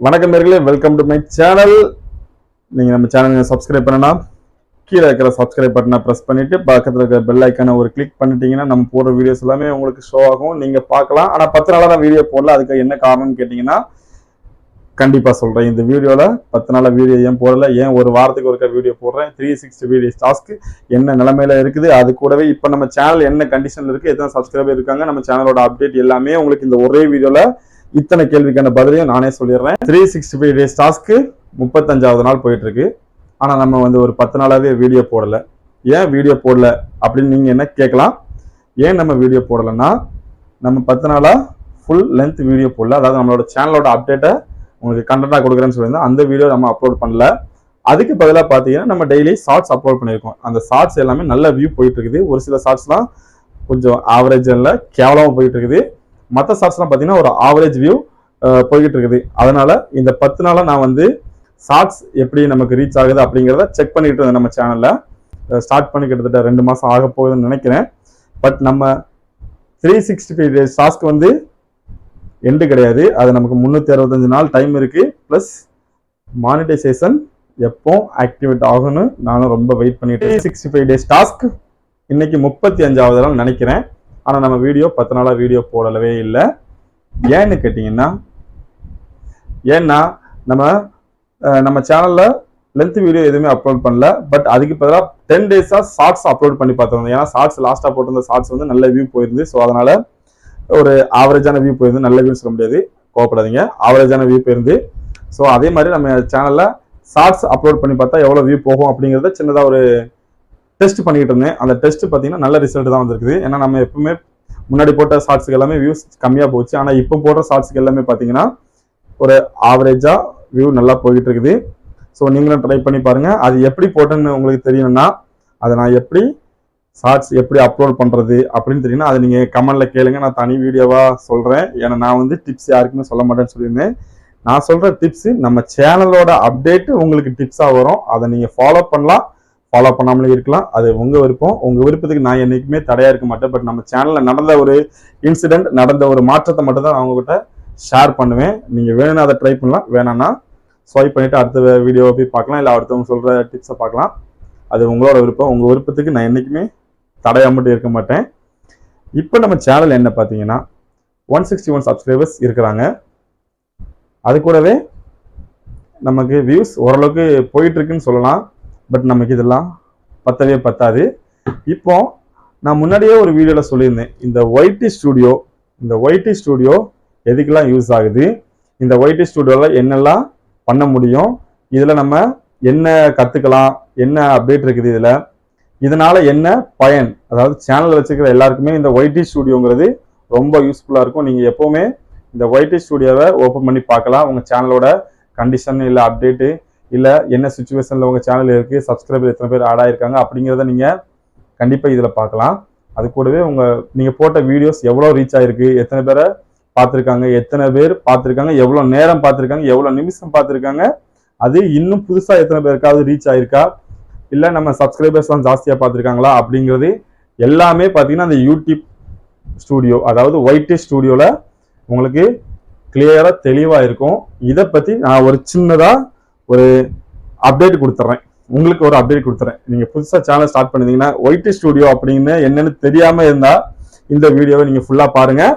வணக்கம் நேர்களே welcome to my channel நீங்கள் நம்ம சேனலை சப்ஸ்கிரைப் பண்ணனா கீழே இருக்கிற சப்ஸ்கிரைப் பட்டனை ப்ரெஸ் பண்ணிட்டு பக்கத்தில் இருக்கிற பெல் ஐக்கானை ஒரு கிளிக் பண்ணிட்டீங்கன்னா நம்ம போடுற வீடியோஸ் எல்லாமே உங்களுக்கு ஷோ ஆகும். நீங்கள் பார்க்கலாம். ஆனால் பத்து நாளாக தான் வீடியோ போடல. அதுக்கு என்ன காரணம்னு கேட்டிங்கன்னா கண்டிப்பாக சொல்கிறேன் இந்த வீடியோவில் பத்து நாளா வீடியோ ஏன் போடலை? ஏன் ஒரு வாரத்துக்கு ஒருக்க வீடியோ போடுறேன்? த்ரீ சிக்ஸ்டி வீடியோஸ் டாஸ்க்கு என்ன நிலமையில இருக்குது? அது கூடவே இப்போ நம்ம சேனல் என்ன கண்டிஷனில் இருக்குது எத்தனை சப்ஸ்கிரைபர் இருக்காங்க? நம்ம சேனலோட அப்டேட் எல்லாமே உங்களுக்கு இந்த ஒரே வீடியோவில் இத்தனை கேள்விக்கான பதிலையும் நானே சொல்லிடுறேன். த்ரீ சிக்ஸ்டி ஃபைவ் டேஸ் டாஸ்க்கு முப்பத்தஞ்சாவது நாள் போயிட்டு இருக்கு ஆனால் நம்ம வந்து ஒரு பத்து நாளாவே வீடியோ போடல. ஏன் வீடியோ போடல அப்படின்னு நீங்க என்ன கேட்கலாம்? ஏன் நம்ம வீடியோ போடலைன்னா நம்ம பத்து நாளா ஃபுல் லென்த் வீடியோ போடல. அதாவது நம்மளோட சேனலோட அப்டேட்டை உங்களுக்கு கண்டென்ட்டாக கொடுக்குறேன்னு சொல்லியிருந்தோம் அந்த வீடியோ நம்ம அப்லோட் பண்ணல. அதுக்கு பதிலாக பார்த்தீங்கன்னா நம்ம டெய்லி ஷார்ட்ஸ் அப்லோட் பண்ணியிருக்கோம். அந்த ஷார்ட்ஸ் எல்லாமே நல்ல வியூ போயிட்டு இருக்குது ஒரு சில ஷார்ட்ஸ்லாம் கொஞ்சம் ஆவரேஜ் இல்லை கேவலமாக போயிட்டு இருக்குது மற்ற ஷார்ட்ஸ்லாம் பார்த்தீங்கன்னா ஒரு ஆவரேஜ் வியூ போய்கிட்டு இருக்குது அதனால இந்த பத்து நாளாக நான் வந்து ஷார்ட்ஸ் எப்படி நமக்கு ரீச் ஆகுது அப்படிங்கிறத செக் பண்ணிக்கிட்டு இருந்தேன் நம்ம சேனலில் ஸ்டார்ட் பண்ணி கிட்டத்தட்ட ரெண்டு மாதம் ஆக போகுதுன்னு நினைக்கிறேன். பட் நம்ம three sixty five days task வந்து எண்டு கிடையாது. அது நமக்கு முந்நூற்றி அறுபத்தஞ்சு நாள் டைம் இருக்கு. ப்ளஸ் மானிட்டைசேஷன் எப்போ ஆக்டிவேட் ஆகும்னு நானும் ரொம்ப வெயிட் பண்ணிட்டு சிக்ஸ்டி ஃபைவ் டேஸ் டாஸ்க் இன்னைக்கு முப்பத்தி அஞ்சாவது நாள் நினைக்கிறேன். ஆனால் நம்ம வீடியோ பத்து நாளாக வீடியோ போடலவே இல்லை. ஏன்னு கேட்டிங்கன்னா ஏன்னா நம்ம நம்ம சேனலில் லென்த் வீடியோ எதுவுமே அப்லோட் பண்ணல. பட் அதுக்கு பதிலாக டென் டேஸாக ஷார்ட்ஸ் அப்லோட் பண்ணி பார்த்துருந்தோம். ஏன்னா ஷார்ட்ஸ் லாஸ்ட்டாக போட்டிருந்த ஷார்ட்ஸ் வந்து நல்ல வியூ போயிருந்து ஸோ அதனால் ஒரு ஆவரேஜான வியூ போயிருந்து நல்ல வியூ சொல்ல முடியாது. கோவப்படாதீங்க. ஆவரேஜான வியூ போயிருந்து ஸோ அதே மாதிரி நம்ம சேனலில் ஷார்ட்ஸ் அப்லோட் பண்ணி பார்த்தா எவ்வளோ வியூ போகும் அப்படிங்கிறத சின்னதாக ஒரு டெஸ்ட் பண்ணிட்டு இருந்தேன். அந்த டெஸ்ட் பார்த்தீங்கன்னா நல்ல ரிசல்ட் தான் வந்திருக்குது. ஏன்னா நம்ம எப்பவுமே முன்னாடி போட்ட ஷார்ட்ஸுக்கு எல்லாமே வியூஸ் கம்மியாக போச்சு. ஆனால் இப்போ போடுற ஷார்ட்ஸுக்கு எல்லாமே பார்த்தீங்கன்னா ஒரு ஆவரேஜாக வியூ நல்லா போயிட்டு இருக்குது. ஸோ நீங்களும் ட்ரை பண்ணி பாருங்கள் அது எப்படி போட்டேன்னு உங்களுக்கு தெரியணும்னா அதை நான் எப்படி ஷார்ட்ஸ் எப்படி அப்லோட் பண்ணுறது அப்படின்னு தெரியும்னா அதை நீங்கள் கமெண்டில் கேளுங்க. நான் தனி வீடியோவாக சொல்கிறேன் ஏன்னா நான் வந்து டிப்ஸ் யாருக்குமே சொல்ல மாட்டேன்னு சொல்லியிருந்தேன். நான் சொல்கிற டிப்ஸு நம்ம சேனலோட அப்டேட்டு உங்களுக்கு டிப்ஸாக வரும். அதை நீங்கள் ஃபாலோ பண்ணலாம். ஃபாலோ பண்ணாமலே இருக்கலாம். அது உங்கள் விருப்பம். உங்கள் விருப்பத்துக்கு நான் என்றைக்குமே தடையாக இருக்க மாட்டேன். பட் நம்ம சேனலில் நடந்த ஒரு இன்சிடெண்ட் நடந்த ஒரு மாற்றத்தை மட்டும் தான் அவங்ககிட்ட ஷேர் பண்ணுவேன். நீங்கள் வேணும்னா அதை ட்ரை பண்ணலாம். வேணாம்னா ஸ்வைப் பண்ணிவிட்டு அடுத்த வீடியோவை போய் பார்க்கலாம். இல்லை அடுத்தவங்க சொல்கிற டிப்ஸை பார்க்கலாம். அது உங்களோட விருப்பம். உங்கள் விருப்பத்துக்கு நான் என்றைக்குமே தடையாக மட்டும் இருக்க மாட்டேன். இப்போ நம்ம சேனல் என்ன பார்த்தீங்கன்னா ஒன் சிக்ஸ்டி ஒன் சப்ஸ்கிரைபர்ஸ் இருக்கிறாங்க. அது கூடவே நமக்கு வியூஸ் ஓரளவுக்கு போயிட்டுருக்குன்னு சொல்லலாம். பட் நமக்கு இதெல்லாம் பத்தவே பத்தாது. இப்போ நான் முன்னாடியே ஒரு வீடியோவில் சொல்லியிருந்தேன். இந்த ஒயிட்டி ஸ்டூடியோ இந்த ஒயிட்டி ஸ்டுடியோ எதுக்கெல்லாம் யூஸ் ஆகுது? இந்த ஒயிட்டி ஸ்டூடியோவில் என்னெல்லாம் பண்ண முடியும்? இதில் நம்ம என்ன கற்றுக்கலாம் என்ன அப்டேட் இருக்குது இதில்? இதனால் என்ன பயன்? அதாவது சேனலில் வச்சுக்கிற எல்லாருக்குமே இந்த ஒயிட்டி ஸ்டுடியோங்கிறது ரொம்ப யூஸ்ஃபுல்லாக இருக்கும். நீங்கள் எப்போவுமே இந்த ஒயிட்டி ஸ்டூடியோவை ஓப்பன் பண்ணி பார்க்கலாம். உங்கள் சேனலோட கண்டிஷன் இல்லை அப்டேட்டு இல்லை என்ன சுச்சுவேஷனில் உங்கள் சேனல் இருக்குது சப்ஸ்கிரைபர் எத்தனை பேர் ஆட் ஆகிருக்காங்க அப்படிங்கிறத நீங்கள் கண்டிப்பாக இதில் பார்க்கலாம். அது கூடவே உங்கள் நீங்கள் போட்ட வீடியோஸ் எவ்வளோ ரீச் ஆகிருக்கு எத்தனை பேரை பார்த்துருக்காங்க எத்தனை பேர் பார்த்துருக்காங்க எவ்வளோ நேரம் பார்த்துருக்காங்க எவ்வளோ நிமிஷம் பார்த்துருக்காங்க அது இன்னும் புதுசாக எத்தனை பேருக்காவது ரீச் ஆயிருக்கா? இல்லை நம்ம சப்ஸ்கிரைபர்ஸ் தான் ஜாஸ்தியாக பார்த்துருக்காங்களா அப்படிங்கிறது எல்லாமே பார்த்தீங்கன்னா அந்த யூடியூப் ஸ்டூடியோ அதாவது ஒயிட் ஸ்டூடியோவில் உங்களுக்கு கிளியராக தெளிவாக இருக்கும். இதை பற்றி நான் ஒரு சின்னதாக ஒரு அப்டேட் கொடுத்துட்றேன் உங்களுக்கு ஒரு அப்டேட் கொடுத்துறேன். நீங்கள் புதுசாக சேனல் ஸ்டார்ட் பண்ணிருந்தீங்கன்னா ஒயிட் ஸ்டுடியோ அப்படின்னு என்னென்னு தெரியாமல் இருந்தால் இந்த வீடியோவை நீங்கள் ஃபுல்லாக பாருங்கள்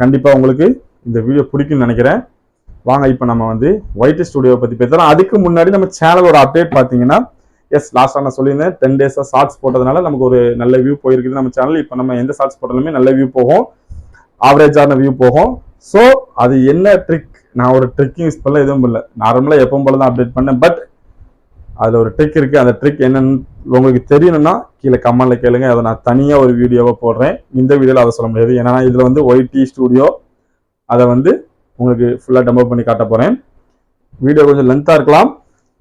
கண்டிப்பாக உங்களுக்கு இந்த வீடியோ பிடிக்கும்னு நினைக்கிறேன். வாங்க இப்போ நம்ம வந்து ஒயிட் ஸ்டுடியோவை பற்றி பேசலாம். அதுக்கு முன்னாடி நம்ம சேனலோட அப்டேட் பார்த்தீங்கன்னா எஸ் லாஸ்ட்டாக நான் சொல்லியிருந்தேன் டென் டேஸாக ஷார்ட்ஸ் போட்டதுனால நமக்கு ஒரு நல்ல வியூ போயிருக்குது நம்ம சேனல் இப்போ நம்ம எந்த ஷார்ட்ஸ் போட்டாலுமே நல்ல வியூ போகும். ஆவரேஜான வியூ போகும். ஸோ அது என்ன ட்ரிக் நான் ஒரு ட்ரிக்கிங் ஸ்பெல்லாம் எதுவும் இல்லை நார்மலாக எப்பவும் போல தான் அப்டேட் பண்ணேன் பட் அதில் ஒரு ட்ரிக் இருக்குது அந்த ட்ரிக் என்னன்னு உங்களுக்கு தெரியணும்னா கீழே கமெண்டில் கேளுங்க. அதை நான் தனியாக ஒரு வீடியோவை போடுறேன். இந்த வீடியோவில் அதை சொல்ல முடியாது. ஏன்னா இதில் வந்து ஒய்டி ஸ்டூடியோ அதை வந்து உங்களுக்கு ஃபுல்லாக டெமோ பண்ணி காட்ட போகிறேன் வீடியோ கொஞ்சம் லென்த்தாக இருக்கலாம்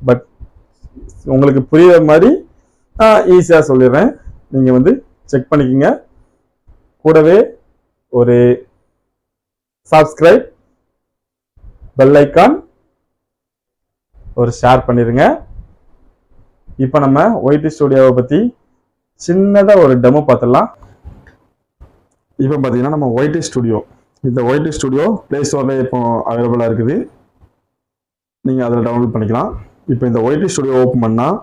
பட் உங்களுக்கு புரியுற மாதிரி ஈஸியாக சொல்லிடுறேன். நீங்கள் வந்து செக் பண்ணிக்கோங்க. கூடவே ஒரு சப்ஸ்கிரைப் பெல் ஐக்கான் ஒரு ஷேர் பண்ணிடுங்க இப்போ நம்ம ஒய்டி ஸ்டூடியோவை பற்றி சின்னதாக ஒரு டெமோ பார்த்துடலாம். இப்போ பார்த்தீங்கன்னா நம்ம ஒய்டி ஸ்டூடியோ இந்த ஒய்டி ஸ்டூடியோ ப்ளே ஸ்டோரில் இப்போ அவைலபிளாக இருக்குது. நீங்கள் அதில் டவுன்லோட் பண்ணிக்கலாம். இப்போ இந்த ஒய்டி ஸ்டூடியோ ஓப்பன் பண்ணால்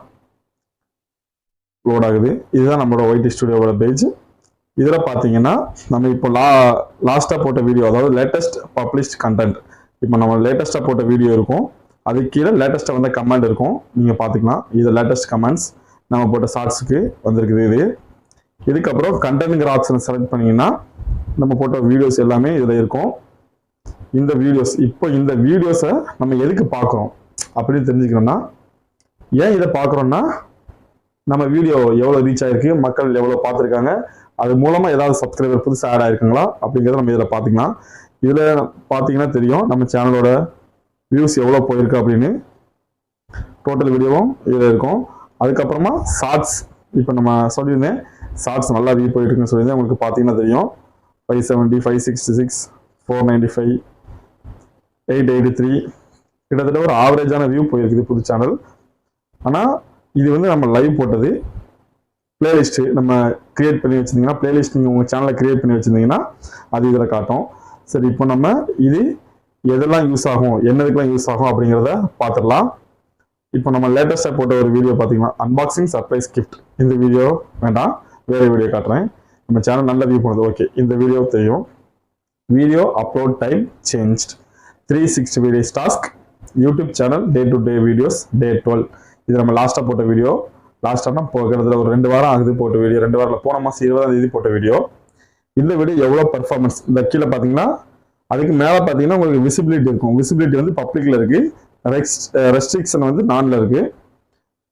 லோட் ஆகுது. இதுதான் நம்மளோட ஒய்டி ஸ்டுடியோவோட பேஜ் இதில் பார்த்தீங்கன்னா நம்ம இப்போ லா லாஸ்ட்டாக போட்ட வீடியோ அதாவது லேட்டஸ்ட் பப்ளிஷ்ட் கண்டென்ட் இப்போ நம்ம லேட்டஸ்ட்டாக போட்ட வீடியோ இருக்கும். அதுக்கு கீழே லேட்டஸ்ட்டாக வந்த கமெண்ட் இருக்கும். நீங்கள் பார்த்துக்கலாம். இது லேட்டஸ்ட் கமெண்ட்ஸ் நம்ம போட்ட ஷார்ட்ஸுக்கு வந்திருக்குது இது. இதுக்கப்புறம் கண்டென்ட்ங்கிற ஆப்ஷனை செலக்ட் பண்ணிங்கன்னா நம்ம போட்ட வீடியோஸ் எல்லாமே இதில் இருக்கும். இந்த வீடியோஸ் இப்போ இந்த வீடியோஸை நம்ம எதுக்கு பார்க்குறோம்? அப்படின்னு தெரிஞ்சுக்கணும்னா ஏன் இதை பார்க்குறோன்னா நம்ம வீடியோ எவ்வளோ ரீச் ஆகிருக்கு மக்கள் எவ்வளோ பார்த்துருக்காங்க அது மூலமாக ஏதாவது சப்ஸ்கிரைபர் புதுசாக ஆட் ஆயிருக்குங்களா அப்படிங்கிறத நம்ம இதில் பார்த்துக்கலாம். இதில் பார்த்தீங்கன்னா தெரியும். நம்ம சேனலோட வியூஸ் எவ்வளோ போயிருக்கு அப்படின்னு. டோட்டல் வீடியோவும் இதில் இருக்கும். அதுக்கப்புறமா ஷார்ட்ஸ் இப்போ நம்ம சொல்லியிருந்தேன். ஷார்ட்ஸ் நல்லா வியூ போயிட்டுருக்குன்னு சொல்லியிருந்தேன். உங்களுக்கு பார்த்தீங்கன்னா தெரியும். Five seventy five sixty six four ninety five eight eighty three கிட்டத்தட்ட ஒரு ஆவரேஜான வியூ போயிருக்குது புது சேனல் ஆனால் இது வந்து நம்ம லைவ் போட்டது பிளேலிஸ்ட்டு நம்ம க்ரியேட் பண்ணி வச்சிருந்தீங்கன்னா பிளேலிஸ்ட் நீங்கள் உங்கள் சேனலை க்ரியேட் பண்ணி வச்சிருந்தீங்கன்னா அது இதில் காட்டும். சரி இப்போ நம்ம இது எதெல்லாம் யூஸ் ஆகும் என்னதுக்கெல்லாம் யூஸ் ஆகும் அப்படிங்கிறத பார்த்துடலாம். இப்போ நம்ம லேட்டஸ்ட்டாக போட்ட ஒரு வீடியோ பார்த்தீங்கன்னா அன்பாக்சிங் சர்ப்ரைஸ் கிஃப்ட் இந்த வீடியோ வேண்டாம் வேறு வீடியோ காட்டுறேன். நம்ம சேனல் நல்ல வியூ பண்ணுது ஓகே இந்த வீடியோ தெரியும். Video upload time changed three sixty days task YouTube channel day to day videos day twelve இது நம்ம லாஸ்ட்டாக போட்ட வீடியோ லாஸ்ட்டாக போகிறதுல ஒரு ரெண்டு வாரம் ஆகுது போட்ட வீடியோ ரெண்டு வாரத்தில் போன மாதம் இருபதாம் தேதி போட்ட வீடியோ இந்த வீடியோ எவ்வளோ பர்ஃபார்மன்ஸ் இந்த கீழே பார்த்தீங்கன்னா அதுக்கு மேலே பார்த்தீங்கன்னா உங்களுக்கு விசிபிலிட்டி இருக்கும். விசிபிலிட்டி வந்து பப்ளிக்கில் இருக்குது ரெஸ்ட் ரெஸ்ட்ரிக்ஷன் வந்து நானில் இருக்குது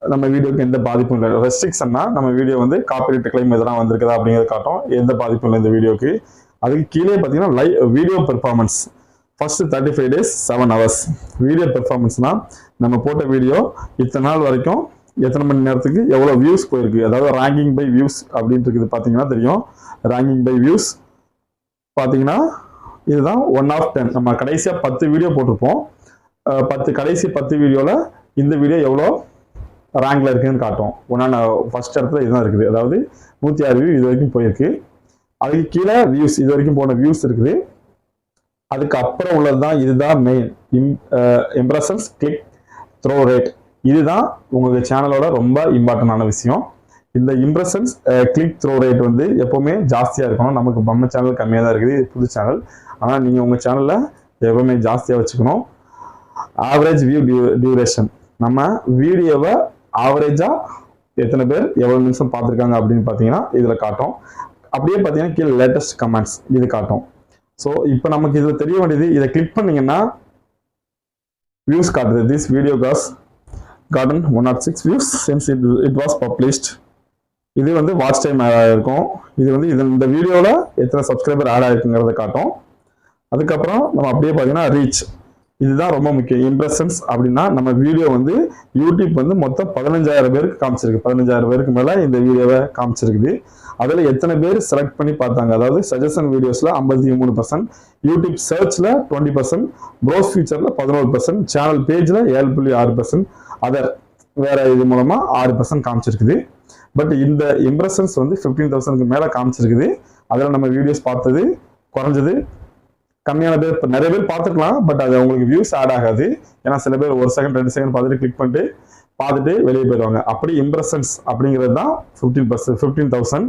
நம்ம வீடியோக்கு எந்த பாதிப்பும் இல்லை. ரெஸ்ட்ரிக்ஷன்னா நம்ம வீடியோ வந்து காப்பிரைட் கிளைம் இதெல்லாம் வந்திருக்குதா அப்படிங்கிறத காட்டும். எந்த பாதிப்பும் இல்லை இந்த வீடியோக்கு. அதுக்கு கீழே பார்த்தீங்கன்னா live video performance first thirty five days seven hours video பெர்ஃபார்மன்ஸ்னால் நம்ம போட்ட வீடியோ இத்தனை நாள் வரைக்கும் எத்தனை மணி நேரத்துக்கு எவ்வளோ வியூஸ் போயிருக்கு? அதாவது ரேங்கிங் பை வியூஸ் அப்படின்ட்டு இருக்குது பார்த்தீங்கன்னா தெரியும். ரேங்கிங் பை வியூஸ் பார்த்தீங்கன்னா இதுதான் ஒன் ஆஃப் டென் நம்ம கடைசியாக பத்து வீடியோ போட்டிருப்போம். பத்து கடைசி பத்து வீடியோவில் இந்த வீடியோ எவ்வளோ ரேங்கில் இருக்குதுன்னு காட்டும் ஒன்னா ஃபர்ஸ்ட் இடத்துல இதுதான் இருக்குது. அதாவது நூற்றி ஆறு வியூ இது வரைக்கும் போயிருக்கு. அதுக்கு கீழே வியூஸ் இது வரைக்கும் போன வியூஸ் இருக்குது. அதுக்கு அப்புறம் உள்ளது தான் இதுதான் main im impressions click through rate இதுதான் உங்களுக்கு சேனலோட ரொம்ப இம்பார்ட்டண்டான விஷயம். இந்த இம்ப்ரெஷன்ஸ் கிளிக் த்ரோ ரேட் வந்து எப்போவுமே ஜாஸ்தியாக இருக்கணும். நமக்கு நம்ம சேனல் கம்மியாக தான் இருக்குது. புது சேனல் ஆனால் நீங்கள் உங்கள் சேனலில் எப்பவுமே ஜாஸ்தியாக வச்சுக்கணும். ஆவரேஜ் வியூ டியூ டியூரேஷன் நம்ம வீடியோவை ஆவரேஜாக எத்தனை பேர் எவ்வளோ நிமிஷம் பார்த்துருக்காங்க அப்படின்னு பார்த்தீங்கன்னா இதில் காட்டும் அப்படியே பார்த்தீங்கன்னா கீழே லேட்டஸ்ட் கமெண்ட்ஸ் இது காட்டும் ஸோ இப்போ நமக்கு இதில் தெரிய வேண்டியது இதை கிளிக் பண்ணீங்கன்னா வியூஸ் காட்டுது. This video has gotten one naught six views since it it was published இது வந்து வாட்ச் டைம் ஆட் ஆகிருக்கும் இது வந்து இது இந்த வீடியோவில் எத்தனை சப்ஸ்கிரைபர் ஆட் ஆகிருக்குங்கிறத காட்டும். அதுக்கப்புறம் நம்ம அப்படியே பார்த்தீங்கன்னா ரீச் இதுதான் ரொம்ப முக்கியம். இம்ப்ரெஷன்ஸ் அப்படின்னா நம்ம வீடியோ வந்து யூடியூப் வந்து மொத்தம் பதினஞ்சாயிரம் பேருக்கு காமிச்சிருக்கு. பதினஞ்சாயிரம் பேருக்கு மேலே இந்த வீடியோவை காமிச்சிருக்குது. அதில் எத்தனை பேர் செலக்ட் பண்ணி பார்த்தாங்க? அதாவது சஜஷன் வீடியோஸில் ஐம்பத்தி மூணு பர்சன்ட் யூடியூப் சர்ச்சில் டுவெண்ட்டி பர்சன்ட் ப்ரோஸ் ஃபீச்சரில் பதினோரு பர்சன்ட் சேனல் பேஜில் ஏழு புள்ளி ஆறு பர்சன்ட் அதர் வேற இது மூலமாக ஆறு பர்சன்ட் காமிச்சிருக்குது. பட் இந்த இம்ப்ரெஷன்ஸ் வந்து ஃபிஃப்டீன் தௌசண்ட்க்கு மேலே காமிச்சிருக்குது. அதில் நம்ம வீடியோஸ் பார்த்தது குறைஞ்சது. கம்மியான பேர் இப்போ நிறைய பேர் பார்த்துக்கலாம் பட் அது அவங்களுக்கு வியூஸ் ஆட் ஆகாது. ஏன்னா சில பேர் ஒரு செகண்ட் ரெண்டு செகண்ட் பார்த்துட்டு கிளிக் பண்ணிட்டு பார்த்துட்டு வெளியே போயிடுவாங்க. அப்படி இம்ப்ரெஷன்ஸ் அப்படிங்கிறது தான் ஃபிஃப்டீன் பர்சன்ட் ஃபிஃப்டீன் தௌசண்ட்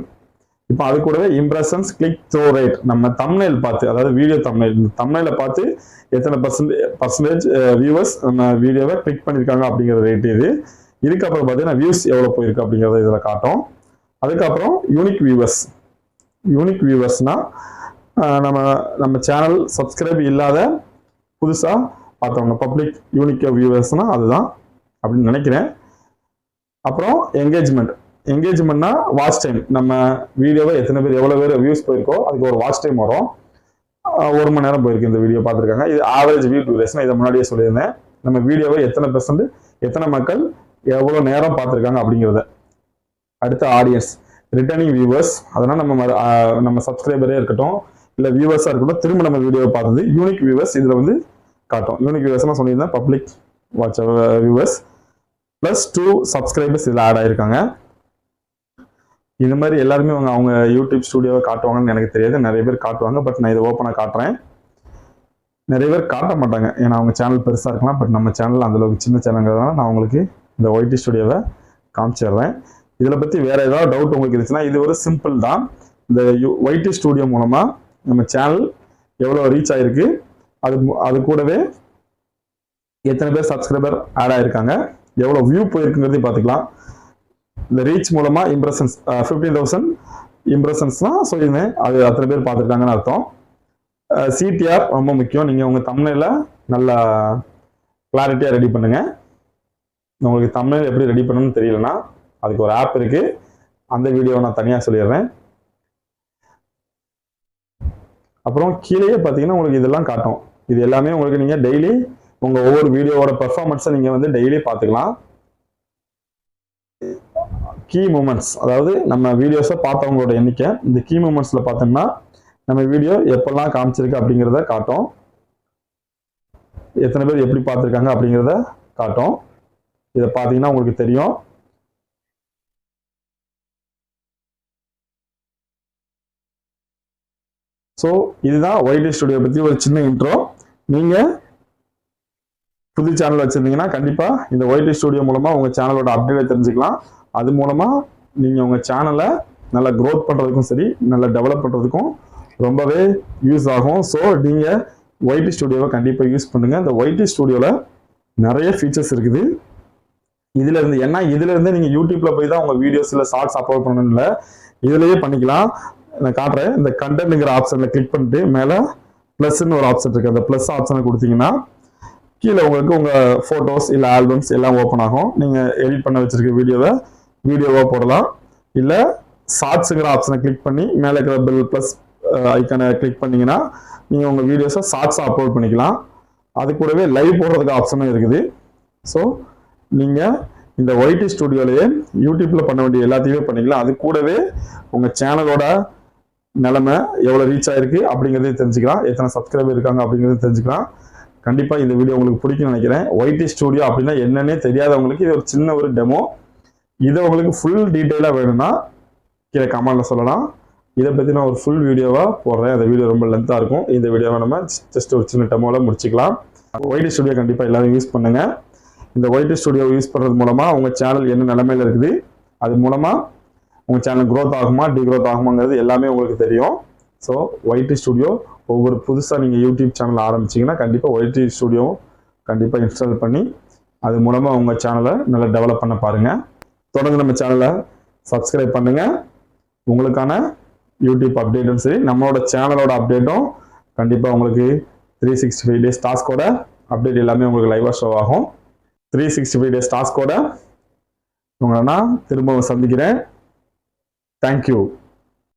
இப்போ அது கூடவே இம்ப்ரெஷன்ஸ் கிளிக் த்ரோ ரேட் நம்ம தம்னைல் பார்த்து அதாவது வீடியோ தம்னைல் இந்த தம்னைல பார்த்து எத்தனை பர்சன்டேஜ் பர்சன்டேஜ் வியூவர்ஸ் நம்ம வீடியோவை கிளிக் பண்ணியிருக்காங்க அப்படிங்கிற ரேட் இது. இதுக்கப்புறம் பார்த்தீங்கன்னா வியூஸ் எவ்வளோ போயிருக்கு அப்படிங்கிறத இதில் காட்டும். அதுக்கப்புறம் யூனிக் வியூவர்ஸ் யூனிக் வியூவர்ஸ்னா நம்ம நம்ம சேனல் சப்ஸ்கிரைப் இல்லாத புதுசாக பார்த்தவங்க. பப்ளிக் யூனிக் வியூவர்ஸ்னால் அதுதான் அப்படின்னு நினைக்கிறேன். அப்புறம் என்கேஜ்மெண்ட் என்கேஜ்மெண்ட்னா வாட்ச் டைம் நம்ம வீடியோவை எத்தனை பேர் எவ்வளோ பேர் வியூஸ் போயிருக்கோ அதுக்கு ஒரு வாட்ச் டைம் வரும். ஒரு மணி நேரம் போயிருக்கு இந்த வீடியோ பார்த்துருக்காங்க. இது ஆவரேஜ் வியூ டியூரேஷன் இதை முன்னாடியே சொல்லியிருந்தேன். நம்ம வீடியோவை எத்தனை பெர்சன்ட் எத்தனை மக்கள் எவ்வளோ நேரம் பார்த்துருக்காங்க அப்படிங்கிறத. அடுத்த ஆடியன்ஸ் ரிட்டர்னிங் வியூவர்ஸ் அதனால் நம்ம நம்ம சப்ஸ்கிரைபரே இருக்கட்டும் இல்லை வியூவர்ஸாக இருக்கட்டும் திரும்ப நம்ம வீடியோவை பார்த்தது யூனிக் வியூவர்ஸ் இதில் வந்து காட்டும். யூனிக் வியூவர்ஸ்லாம் சொல்லியிருந்தேன் public watch viewers plus two subscribers இதில் ஆட் ஆயிருக்காங்க. இந்த மாதிரி எல்லாருமே அவங்க அவங்க யூடியூப் ஸ்டுடியோவை காட்டுவாங்கன்னு எனக்கு தெரியாது. நிறைய பேர் காட்டுவாங்க பட் நான் இதை ஓப்பனாக காட்டுறேன். நிறைய பேர் காட்ட மாட்டாங்க. ஏன்னா அவங்க சேனல் பெருசாக இருக்கலாம் பட் நம்ம சேனல் அந்தளவுக்கு சின்ன சேனல்ங்கிறதுனால நான் உங்களுக்கு இந்த ஒய்டி ஸ்டுடியோவை காமிச்சிடுறேன். இதில் பற்றி வேறு ஏதாவது டவுட் உங்களுக்கு இருந்துச்சுன்னா இது ஒரு சிம்பிள் தான். இந்த ஒய்டி ஸ்டுடியோ மூலமாக நம்ம சேனல் எவ்வளோ ரீச் ஆகிருக்கு அது அது கூடவே எத்தனை பேர் சப்ஸ்கிரைபர் ஆட் ஆகியிருக்காங்க எவ்வளோ வியூ போயிருக்குங்கிறதையும் பார்த்துக்கலாம். இந்த ரீச் மூலமாக இம்ப்ரெஷன்ஸ் ஃபிஃப்டீன் தௌசண்ட் இம்ப்ரெஷன்ஸ்லாம் சொல்லியிருந்தேன் அது அத்தனை பேர் பார்த்துருக்காங்கன்னு அர்த்தம். சிடிஆர் ரொம்ப முக்கியம். நீங்கள் உங்கள் தமிழில் நல்லா கிளாரிட்டியாக ரெடி பண்ணுங்கள் உங்களுக்கு தமிழ் எப்படி ரெடி பண்ணணும்னு தெரியலனா அதுக்கு ஒரு ஆப் இருக்குது அந்த வீடியோவை நான் தனியாக சொல்லிடுறேன். அப்புறம் கீழேயே பார்த்தீங்கன்னா உங்களுக்கு இதெல்லாம் காட்டும். இது எல்லாமே உங்களுக்கு நீங்கள் டெய்லி உங்கள் ஒவ்வொரு வீடியோவோட பெர்ஃபார்மன்ஸை நீங்கள் வந்து டெய்லி பார்த்துக்கலாம். கீ மூமெண்ட்ஸ் அதாவது நம்ம வீடியோஸை பார்த்தவங்களோட எண்ணிக்கை. இந்த கீ மூமெண்ட்ஸில் பார்த்தோம்னா நம்ம வீடியோ எப்பெல்லாம் காமிச்சிருக்கு அப்படிங்கிறத காட்டும். எத்தனை பேர் எப்படி பார்த்துருக்காங்க அப்படிங்கிறத காட்டும். இதை பார்த்தீங்கன்னா உங்களுக்கு தெரியும். ஸோ இதுதான் ஒய்டி ஸ்டுடியோ பற்றி ஒரு சின்ன இன்ட்ரோ நீங்கள் புது சேனல் வச்சுருந்தீங்கன்னா கண்டிப்பாக இந்த ஒய்டி ஸ்டுடியோ மூலமாக உங்கள் சேனலோட அப்டேட்டை தெரிஞ்சுக்கலாம். அது மூலமாக நீங்கள் உங்கள் சேனலை நல்லா க்ரோத் பண்ணுறதுக்கும் சரி நல்லா டெவலப் பண்ணுறதுக்கும் ரொம்பவே யூஸ் ஆகும். ஸோ நீங்கள் ஒய்டி ஸ்டுடியோவை கண்டிப்பாக யூஸ் பண்ணுங்கள் இந்த ஒய்டி ஸ்டுடியோவில் நிறைய ஃபீச்சர்ஸ் இருக்குது. இதுல இருந்து ஏன்னா இதுல இருந்து நீங்க யூடியூப்ல போய் தான் உங்க வீடியோஸ்ல ஷார்ட்ஸ் அப்லோட் பண்ணணும்ல இதுலேயே இதுலயே பண்ணிக்கலாம். நான் காட்டுறேன். இந்த கண்டென்ட்ங்கிற ஆப்ஷன்ல கிளிக் பண்ணிட்டு மேல ப்ளஸ்ன்னு ஒரு ஆப்ஷன் இருக்கு. அந்த ப்ளஸ் ஆப்ஷனை கொடுத்தீங்கன்னா கீழே உங்களுக்கு உங்க போட்டோஸ் இல்ல ஆல்பம்ஸ் எல்லாம் ஓப்பன் ஆகும். நீங்க எடிட் பண்ண வச்சிருக்க வீடியோவை வீடியோவாக போடலாம். இல்லை ஷார்ட்ஸுங்கிற ஆப்ஷனை கிளிக் பண்ணி மேலே இருக்கிற பெல் ப்ளஸ் ஐக்கனை கிளிக் பண்ணிங்கன்னா நீங்கள் உங்கள் வீடியோஸை ஷார்ட்ஸாக அப்லோட் பண்ணிக்கலாம். அது கூடவே லைவ் போடுறதுக்கு ஆப்ஷனும் இருக்குது. ஸோ நீங்கள் இந்த ஒய்டி ஸ்டுடியோலயே யூடியூப்பில் பண்ண வேண்டிய எல்லாத்தையுமே பண்ணிக்கலாம். அது கூடவே உங்கள் சேனலோட நிலமை எவ்வளோ ரீச் ஆகிருக்கு அப்படிங்கிறதையும் தெரிஞ்சுக்கலாம். எத்தனை சப்ஸ்கிரைபர் இருக்காங்க அப்படிங்கிறதையும் தெரிஞ்சுக்கலாம். கண்டிப்பாக இந்த வீடியோ உங்களுக்கு பிடிக்கும்னு நினைக்கிறேன். ஒய்டி ஸ்டுடியோ அப்படின்னா என்னன்னே தெரியாதவங்களுக்கு இது ஒரு சின்ன ஒரு டெமோ இதை உங்களுக்கு ஃபுல் டீட்டெயிலாக வேணும்னா கீழே கமெண்ட்டில் சொல்லலாம். இதை பற்றி நான் ஒரு ஃபுல் வீடியோவாக போடுறேன். அந்த வீடியோ ரொம்ப லென்த்தாக இருக்கும். இந்த வீடியோவை நம்ம ஜஸ்ட் ஒரு சின்ன டெமோவில் முடிச்சுக்கலாம். ஒயிட் ஸ்டுடியோ கண்டிப்பாக எல்லாரும் யூஸ் பண்ணுங்கள் இந்த ஒயிட் ஸ்டுடியோ யூஸ் பண்ணுறது மூலமாக உங்கள் சேனல் என்ன நிலமையில் இருக்குது அது மூலமாக உங்கள் சேனல் க்ரோத் ஆகுமா டி க்ரோத் ஆகுமாங்கிறது எல்லாமே உங்களுக்கு தெரியும். ஸோ ஒயிட் ஸ்டுடியோ ஒவ்வொரு புதுசாக நீங்கள் யூடியூப் சேனல் ஆரம்பிச்சீங்கன்னா கண்டிப்பாக ஒய்டி ஸ்டுடியோ கண்டிப்பாக இன்ஸ்டால் பண்ணி அது மூலமாக உங்கள் சேனலை நல்லா டெவலப் பண்ண பாருங்கள் தொடர்ந்து நம்ம சேனலை சப்ஸ்கிரைப் பண்ணுங்கள் உங்களுக்கான யூடியூப் அப்டேட்டும் சரி நம்மளோட சேனலோட அப்டேட்டும் கண்டிப்பாக உங்களுக்கு த்ரீ சிக்ஸ்டி ஃபைவ் டேஸ் டாஸ்கோட அப்டேட் எல்லாமே உங்களுக்கு லைவாக ஷோ ஆகும். த்ரீ சிக்ஸ்டி ஃபைவ் டேஸ் டாஸ்கோட உங்களை நான் திரும்பவும் சந்திக்கிறேன். தேங்க்யூ